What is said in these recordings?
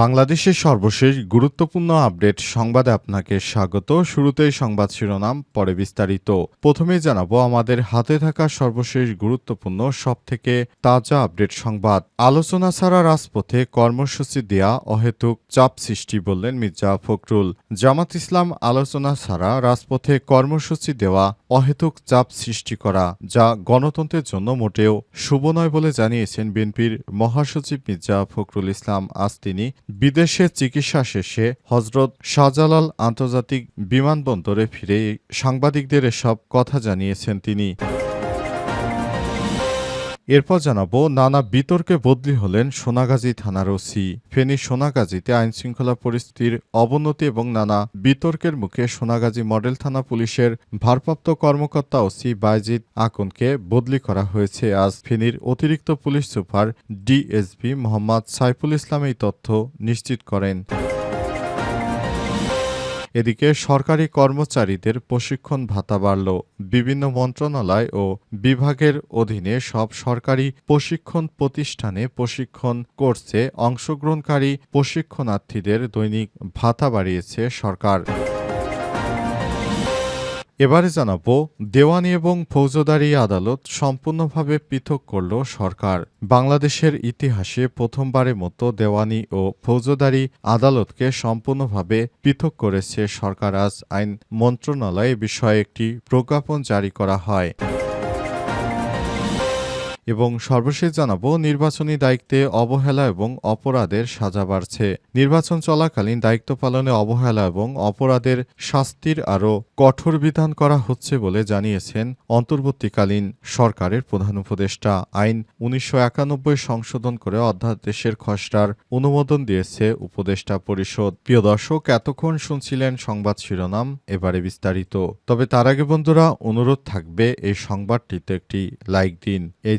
বাংলাদেশের সর্বশেষ গুরুত্বপূর্ণ আপডেট সংবাদে আপনাকে স্বাগত। শুরুতেই সংবাদ শিরোনাম, পরে বিস্তারিত। প্রথমেই জানাব, আমাদের হাতে থাকা সর্বশেষ গুরুত্বপূর্ণ, সবথেকে তাজা আপডেট সংবাদ। আলোচনা ছাড়া রাজপথে কর্মসূচি দেয়া অহেতুক চাপ সৃষ্টি বললেন মির্জা ফখরুল। জামাত ইসলাম আলোচনা ছাড়া রাজপথে কর্মসূচি দেওয়া অহেতুক চাপ সৃষ্টি করা, যা গণতন্ত্রের জন্য মোটেও শুভ নয় বলে জানিয়েছেন বিএনপির মহাসচিব মির্জা ফখরুল ইসলাম। আজ তিনি বিদেশে চিকিৎসা শেষে হজরত শাহজালাল আন্তর্জাতিক বিমানবন্দরে ফিরে সাংবাদিকদের এসব কথা জানিয়েছেন তিনি। এরপর জানাব, নানা বিতর্কে বদলি হলেন সোনাগাজী থানার ওসি। ফেনী সোনাগাজীতে আইনশৃঙ্খলা পরিস্থিতির অবনতি এবং নানা বিতর্কের মুখে সোনাগাজী মডেল থানা পুলিশের ভারপ্রাপ্ত কর্মকর্তা ওসি বাইজিদ আকনকে বদলি করা হয়েছে। আজ ফেনীর অতিরিক্ত police super DSP Mohammad Saiful Islam এই তথ্য নিশ্চিত করেন। এদিকে সরকারি কর্মচারীদের প্রশিক্ষণ ভাতা বাড়ল। বিভিন্ন মন্ত্রণালয় ও বিভাগের অধীনে সব সরকারি প্রশিক্ষণ প্রতিষ্ঠানে প্রশিক্ষণ কোর্সে অংশগ্রহণকারী প্রশিক্ষণার্থীদের দৈনিক ভাতা বাড়িয়েছে সরকার। এবারে জানাব, দেওয়ানি এবং ফৌজদারি আদালত সম্পূর্ণভাবে পৃথক করল সরকার। বাংলাদেশের ইতিহাসে প্রথমবারের মতো দেওয়ানি ও ফৌজদারি আদালতকে সম্পূর্ণভাবে পৃথক করেছে সরকার। আজ আইন মন্ত্রণালয়ে বিষয়ে একটি প্রজ্ঞাপন জারি করা হয়। এবং সর্বশেষ জানাব, নির্বাচনী দায়িত্বে অবহেলা এবং অপরাধের সাজা বাড়ছে। নির্বাচন চলাকালীন দায়িত্ব পালনে অবহেলা এবং অপরাধের শাস্তির আরও কঠোর বিধান করা হচ্ছে বলে জানিয়েছেন অন্তর্বর্তীকালীন সরকারের প্রধান উপদেষ্টা। আইন উনিশশো একানব্বই সংশোধন করে অধ্যাদেশের খসড়ার অনুমোদন দিয়েছে উপদেষ্টা পরিষদ। প্রিয় দর্শক, এতক্ষণ শুনছিলেন সংবাদ শিরোনাম, এবারে বিস্তারিত। তবে তার আগে বন্ধুরা, অনুরোধ থাকবে এই সংবাদটিতে একটি লাইক দিন। এই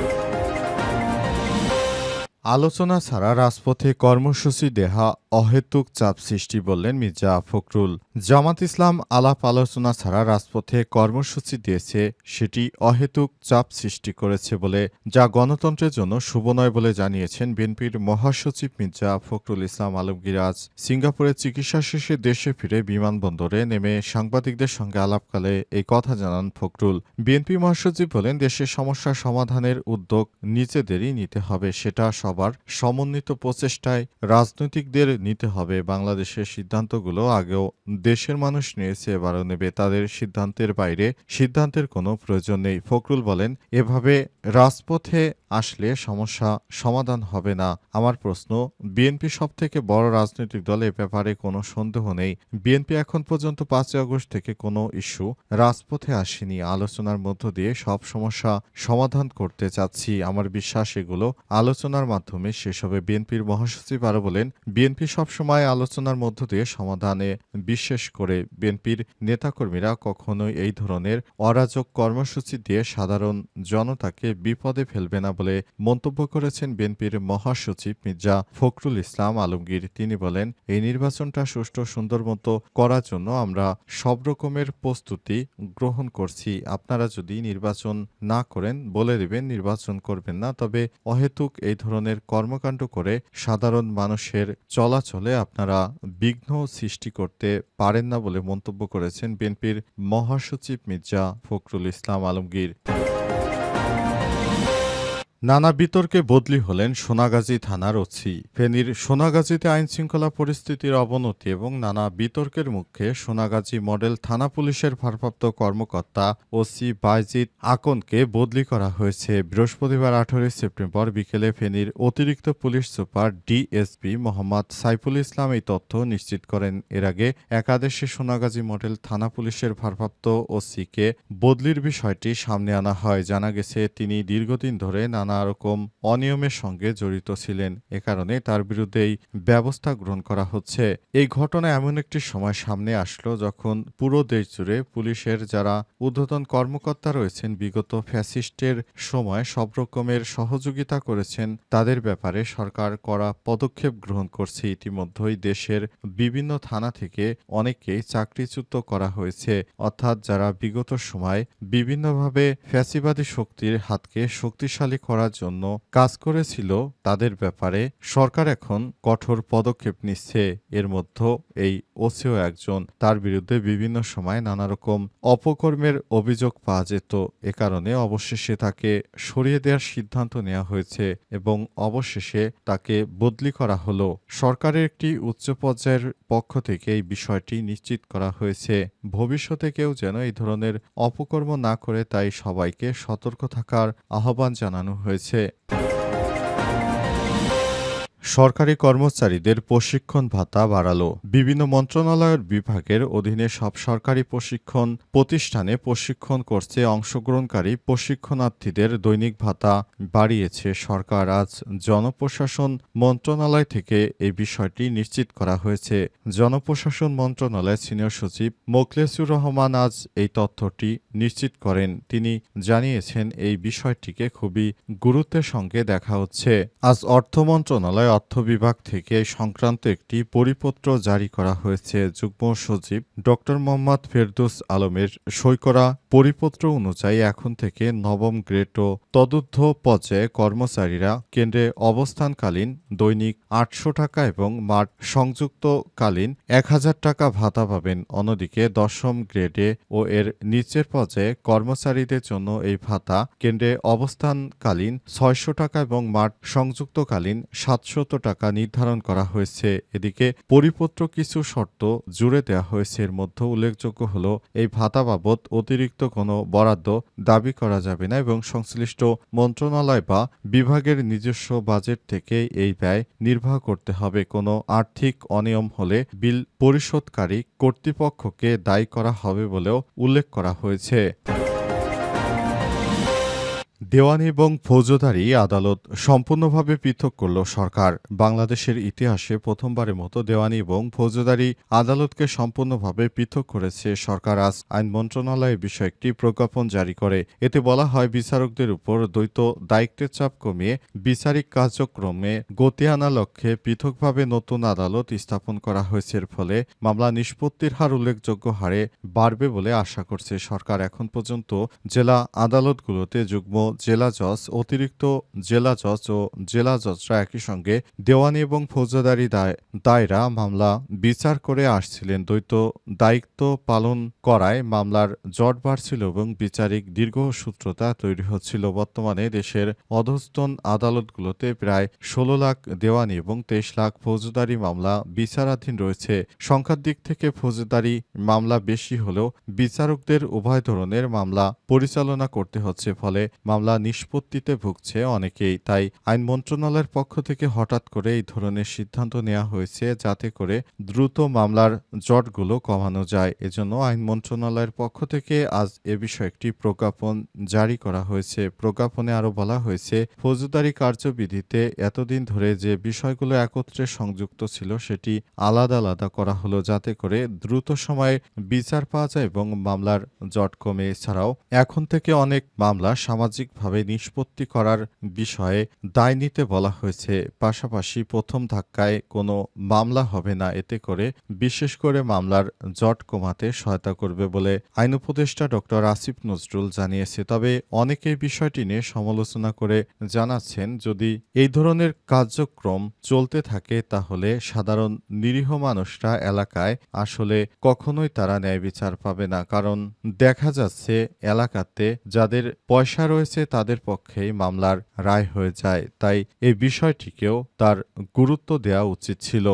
আলোচনা ছাড়া রাজপথে কর্মসূচি দেহা অহেতুক চাপ সৃষ্টি বললেন মির্জা ফখরুল। জামাত ইসলাম আলাপ আলোচনা ছাড়া রাজপথে কর্মসূচি দিয়েছে, সেটি অহেতুক চাপ সৃষ্টি করেছে বলে, যা গণতন্ত্রের জন্য শুভ নয় বলে জানিয়েছেন বিএনপির মহাসচিব মির্জা ফখরুল ইসলাম আলমগীর আজ সিঙ্গাপুরে চিকিৎসা শেষে দেশে ফিরে বিমানবন্দরে নেমে সাংবাদিকদের সঙ্গে আলাপকালে এই কথা জানান ফখরুল। বিএনপি মহাসচিব বলেন, দেশের সমস্যা সমাধানের উদ্যোগ নিজেদেরই নিতে হবে, সেটা সবার সমন্বিত প্রচেষ্টায় রাজনৈতিকদের নিতে হবে। বাংলাদেশের সিদ্ধান্তগুলো আগেও দেশের মানুষ নিয়েছে, এবারও নেবে। তাদের সিদ্ধান্তের বাইরে সিদ্ধান্তের কোনো প্রয়োজন নেই। ফখরুল বলেন, এভাবে রাজপথে আসলে সমস্যা সমাধান হবে না। আমার প্রশ্ন, বিএনপি সব থেকে বড় রাজনৈতিক দল এ ব্যাপারে কোনো সন্দেহ নেই? বিএনপি এখন পর্যন্ত পাঁচই আগস্ট থেকে কোনো ইস্যু রাজপথে আসেনি। আলোচনার মধ্য দিয়ে সব সমস্যা সমাধান করতে চাচ্ছি। আমার বিশ্বাস, এগুলো আলোচনার মাধ্যমে শেষ হবে বিএনপির মহাসচিব আরও বলেন, বিএনপি সবসময় আলোচনার মধ্য দিয়ে সমাধানে বিশেষ করে বিএনপির নেতাকর্মীরা কখনোই এই ধরনের অরাজক কর্মসূচি দিয়ে সাধারণ জনতাকে বিপদে ফেলবে না বলে মন্তব্য করেছেন বিএনপির মহাসচিব মির্জা ফখরুল ইসলাম আলমগীর। তিনি বলেন, এই নির্বাচনটা সুষ্ঠু সুন্দর মতো করার জন্য আমরা সব রকমের প্রস্তুতি গ্রহণ করছি। আপনারা যদি নির্বাচন না করেন, বলে দেবেন, নির্বাচন করবেন না। তবে অহেতুক এই ধরনের কর্মকাণ্ড করে সাধারণ মানুষের চলাচলে আপনারা বিঘ্ন সৃষ্টি করতে পারেন না বলে মন্তব্য করেছেন বিএনপির মহাসচিব মির্জা ফখরুল ইসলাম আলমগীর। নানা বিতর্কে বদলি হলেন সোনাগাজী থানার ওসি। ফেনীর সোনাগাজীতে আইনশৃঙ্খলা পরিস্থিতির অবনতি এবং নানা বিতর্কের মুখে সোনাগাজী মডেল থানা পুলিশের ভারপ্রাপ্ত কর্মকর্তা ওসি বাইজিদ আকনকে বদলি করা হয়েছে। বৃহস্পতিবার আঠারোই সেপ্টেম্বর বিকেলে ফেনীর অতিরিক্ত police super DSP Mohammad Saiful Islam এই তথ্য নিশ্চিত করেন। এর আগে একাদেশে সোনাগাজী মডেল থানা পুলিশের ভারপ্রাপ্ত ওসিকে বদলির বিষয়টি সামনে আনা হয়। জানা গেছে, তিনি দীর্ঘদিন ধরে নানা নানা রকম অনিয়মের সঙ্গে জড়িত ছিলেন। এ কারণে তার বিরুদ্ধেই ব্যবস্থা গ্রহণ করা হচ্ছে। এই ঘটনা এমন একটি সময় সামনে আসলো যখন পুরো দেশ জুড়ে পুলিশের যারা ঊর্ধ্বতন কর্মকর্তা রয়েছেন, বিগত ফ্যাসিস্টের সময় সব রকমের সহযোগিতা করেছেন, তাদের ব্যাপারে সরকার করা পদক্ষেপ গ্রহণ করছে। ইতিমধ্যেই দেশের বিভিন্ন থানা থেকে অনেককেই চাকরিচ্যুত করা হয়েছে। অর্থাৎ যারা বিগত সময় বিভিন্নভাবে ফ্যাসিবাদী শক্তির হাতকে শক্তিশালী করার জন্য কাজ করেছিল তাদের ব্যাপারে সরকার এখন কঠোর পদক্ষেপ নিচ্ছে। এর মধ্যে এই ওসিও একজন তার বিরুদ্ধে বিভিন্ন সময় নানা রকম অপকর্মের অভিযোগ পাওয়া যেত। এ কারণে অবশেষে তাকে সরিয়ে দেওয়ার সিদ্ধান্ত নেওয়া হয়েছে এবং অবশেষে তাকে বদলি করা হলো। সরকারের একটি উচ্চ পর্যায়ের পক্ষ থেকে এই বিষয়টি নিশ্চিত করা হয়েছে। ভবিষ্যতে কেউ যেন এই ধরনের অপকর্ম না করে তাই সবাইকে সতর্ক থাকার আহ্বান জানানো হয়েছে। হয়েছে। সরকারি কর্মচারীদের প্রশিক্ষণ ভাতা বাড়ালো। বিভিন্ন মন্ত্রণালয়ের বিভাগের অধীনে সব সরকারি প্রশিক্ষণ প্রতিষ্ঠানে প্রশিক্ষণ করছে অংশগ্রহণকারী প্রশিক্ষণার্থীদের দৈনিক ভাতা বাড়িয়েছে সরকার। আজ জনপ্রশাসন মন্ত্রণালয় থেকে এই বিষয়টি নিশ্চিত করা হয়েছে। জনপ্রশাসন মন্ত্রণালয়ের সিনিয়র সচিব মোখলেসুর রহমান আজ এই তথ্যটি নিশ্চিত করেন। তিনি জানিয়েছেন, এই বিষয়টিকে খুবই গুরুত্বের সঙ্গে দেখা হচ্ছে। আজ অর্থ মন্ত্রণালয় অর্থ বিভাগ থেকে সংক্রান্ত একটি পরিপত্র জারি করা হয়েছে। যুগ্ম সচিব ড মোহাম্মদ ফেরদৌস আলমের সই করা পরিপত্র অনুযায়ী এখন থেকে নবম গ্রেড ও তদুর্ধ পর্যায়ে কর্মচারীরা কেন্দ্রে অবস্থানকালীন দৈনিক আটশো টাকা এবং মাঠ সংযুক্তকালীন এক হাজার টাকা ভাতা পাবেন। অন্যদিকে দশম গ্রেডে ও এর নিচের পর্যায়ে কর্মচারীদের জন্য এই ভাতা কেন্দ্রে অবস্থানকালীন ছয়শো টাকা এবং মাঠ সংযুক্তকালীন সাতশত টাকা নির্ধারণ করা হয়েছে। এদিকে পরিপত্র কিছু শর্ত জুড়ে দেওয়া হয়েছে। এর মধ্যে উল্লেখযোগ্য হল, এই ভাতা বাবদ অতিরিক্ত কোনো বরাদ্দ দাবি করা যাবে না এবং সংশ্লিষ্ট মন্ত্রণালয় বা বিভাগের নিজস্ব বাজেট থেকে এই ব্যয় নির্বাহ করতে হবে। কোনো আর্থিক অনিয়ম হলে বিল পরিশোধকারী কর্তৃপক্ষকে দায়ী করা হবে বলেও উল্লেখ করা হয়েছে। দেওয়ানি এবং ফৌজদারি আদালত সম্পূর্ণভাবে পৃথক করল সরকার। বাংলাদেশের ইতিহাসে প্রথমবারের মতো দেওয়ানি এবং ফৌজদারি আদালতকে সম্পূর্ণভাবে পৃথক করেছে সরকার। আজ আইন মন্ত্রণালয় বিষয়ে একটি প্রজ্ঞাপন জারি করে। এতে বলা হয়, বিচারকদের উপর দ্বৈত দায়িত্বের চাপ কমিয়ে বিচারিক কার্যক্রমে গতি আনা লক্ষ্যে পৃথকভাবে নতুন আদালত স্থাপন করা হয়েছে। এর ফলে মামলা নিষ্পত্তির হার উল্লেখযোগ্য হারে বাড়বে বলে আশা করছে সরকার। এখন পর্যন্ত জেলা আদালতগুলোতে যুগ্ম জেলা জজ, অতিরিক্ত জেলা জজ ও জেলা জজরা একই সঙ্গে দেওয়ানি এবং ফৌজদারি দায় দায়রা মামলা বিচার করে আসছিলেন। দ্বৈত দায়িত্ব পালন করায় মামলার জট বাড়ছিল এবং বিচারিক দীর্ঘসূত্রতা তৈরি হচ্ছিল। বর্তমানে দেশের অধস্তন আদালতগুলোতে প্রায় ষোলো লাখ দেওয়ানি এবং তেইশ লাখ ফৌজদারি মামলা বিচারাধীন রয়েছে। সংখ্যার দিক থেকে ফৌজদারি মামলা বেশি হলেও বিচারকদের উভয় ধরনের মামলা পরিচালনা করতে হচ্ছে। ফলে মামলা নিষ্পত্তিতে ভুগছে অনেকেই, তাই আইন মন্ত্রণালয়ের পক্ষ থেকে হঠাৎ করে এই ধরনের সিদ্ধান্ত নেওয়া হয়েছে যাতে করে দ্রুত মামলার জটগুলো কমানো যায়। এজন্য আইন মন্ত্রণালয়ের পক্ষ থেকে আজ এ বিষয়ে একটি প্রজ্ঞাপন জারি করা হয়েছে। প্রজ্ঞাপনে আরও বলা হয়েছে, ফৌজদারি কার্যবিধিতে এতদিন ধরে যে বিষয়গুলো একত্রে সংযুক্ত ছিল সেটি আলাদা আলাদা করা হলো যাতে করে দ্রুত সময়ে বিচার পাওয়া যায় এবং মামলার জট কমে। এছাড়াও এখন থেকে অনেক মামলা সামাজিকভাবে নিষ্পত্তি করার বিষয়ে দায় নিতে বলা হয়েছে। পাশাপাশি প্রথম ধাক্কায় কোনো মামলা হবে না, এতে করে বিশেষ করে মামলার জট কমাতে সহায়তা করবে বলে আইন উপদেষ্টা ডক্টর আসিফ নজরুল জানিয়েছে। তবে অনেকে বিষয়টি নিয়ে সমালোচনা করে জানাচ্ছেন, যদি এই ধরনের কার্যক্রম চলতে থাকে, তাহলে সাধারণ নিরীহ মানুষরা এলাকায় আসলে কখনোই তারা ন্যায় বিচার পাবে না। কারণ দেখা যাচ্ছে, এলাকাতে যাদের পয়সা রয়েছে তাদের পক্ষেই মামলার রায় হয়ে যায় তাই এই বিষয়টিকেও তার গুরুত্ব দেওয়া উচিত ছিল।